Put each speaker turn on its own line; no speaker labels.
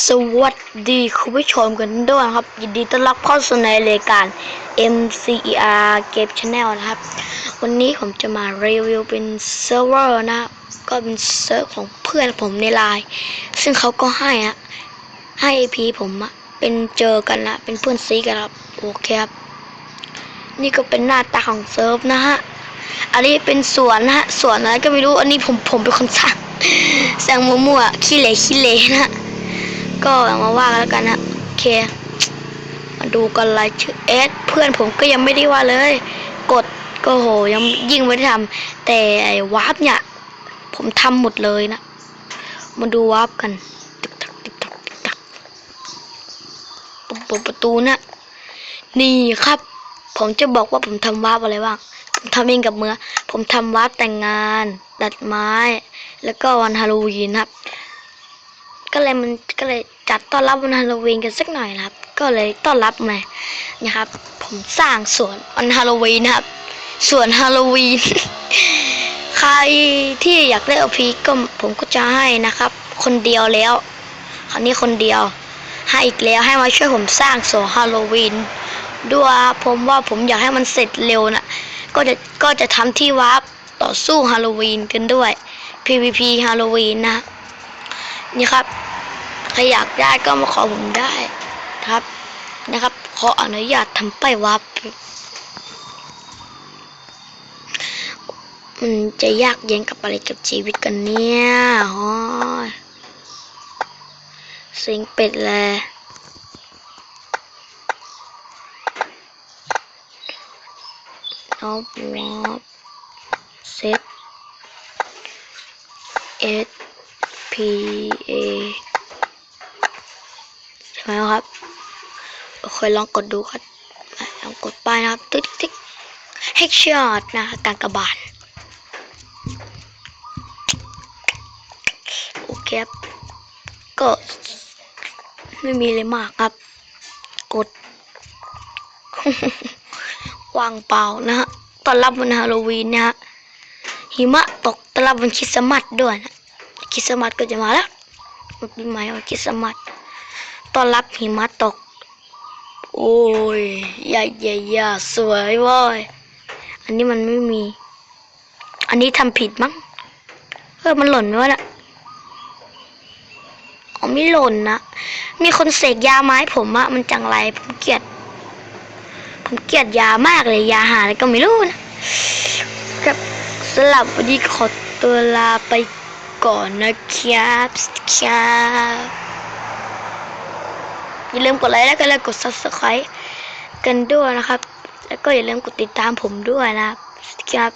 สวัสดีคุณผู้ชมกันด้วยนครับ ยินดีต้อนรับเข้าสู่ในรายการ MCER Game Channel นะครับ วันนี้ผมจะมารีวิวเป็นเซิร์ฟเวอร์นะครับก็เป็นเซิร์ฟของเพื่อนผมในไลน์ซึ่งเขาก็ให้อะให้ IP ผมอะเป็นเจอกันนะ เป็นเพื่อนซีกันครับ โอเคครับ นี่ก็เป็นหน้าตาของเซิร์ฟนะฮะ อันนี้เป็นสวนนะฮะสวนอะไรก็ไม่รู้ อันนี้ผมผมเป็นคนสร้างสร้างมั่วๆขี้เหร่ขี้เหร่นะ ก็มาว่ากันแล้วกันนะโอเค มาดูกันรายชื่อเอสเพื่อนผมก็ยังไม่ได้ว่าเลย กดก็โหยังยิ่งไม่ได้ทำแต่ไอ้วาร์ปเนี่ย ผมทำหมดเลยนะ มาดูวาร์ปกันตึกตักตึกตักตึกตักปิดประตูนะนี่ครับ ผมจะบอกว่าผมทำวาร์ปอะไรบ้างผมทำเองกับมือ ผมทำวาร์ปแต่งงาน ตัดไม้ แล้วก็วันฮาโลวีนครับ เลยมันก็เลยจัดต้อนรับวันฮาโลวีนกันสักหน่อยนะครับ ก็เลยต้อนรับมานะครับ ผมสร้างสวนวันฮาโลวีนนะครับสวนฮาโลวีนใครที่อยากได้อพีก็ผมก็จะให้นะครับ คนเดียวแล้วคราวนี้คนเดียว ให้อีกแล้วให้มาช่วยผมสร้างสวนฮาโลวีนด้วยผมว่าผมอยากให้มันเสร็จเร็วนะก็จะก็จะทำที่วาร์ปต่อสู้ฮาโลวีนกันด้วย PVP ฮาโลวีนนะนี่ครับ ใครอยากได้ก็มาขอผมได้ครับนะครับขออนุญาตทำป้ายวับมันจะยากเย็นกับอะไรกับชีวิตกันเนี่ยโอ้ยสิงเป็ดเลยนอบวอบเซต S P A ใช่ ไหมครับเคยลองกดดูครับลองกดไปนะครับติ๊กติ๊กเฮกช็อตนะการกระบาดโอเคครับก็ไม่มีเลยมากครับ กดวางเปล่านะฮะตอนรับวันฮาโลวีนนะฮะหิมะตกตอนรับวันคริสต์มาสด้วยนะคริสต์มาสก็จะมาแล้ววันปีใหม่วันคริสต์มาส ต้อนรับหิมะตก โอ้ยใหญ่ใหญ่ใหญ่สวยว้ยอันนี้มันไม่มี อันนี้ทำผิดมั้งเออมันหล่นไหมวะน่ะอ๋อไม่หล่นนะ มีคนเสกยาไม้ผมอะมันจังไร ผมเกลียด ผมเกลียดยามากเลย ยาหาอะไรก็ไม่รู้นะครับสำหรับวันนี้ขอตัวลาไปก่อนนะครับครับ อย่าลืมกดไลค์และก็เลยกด subscribe กันด้วยนะครับ แล้วก็อย่าลืมกดติดตามผมด้วยนะครับครับ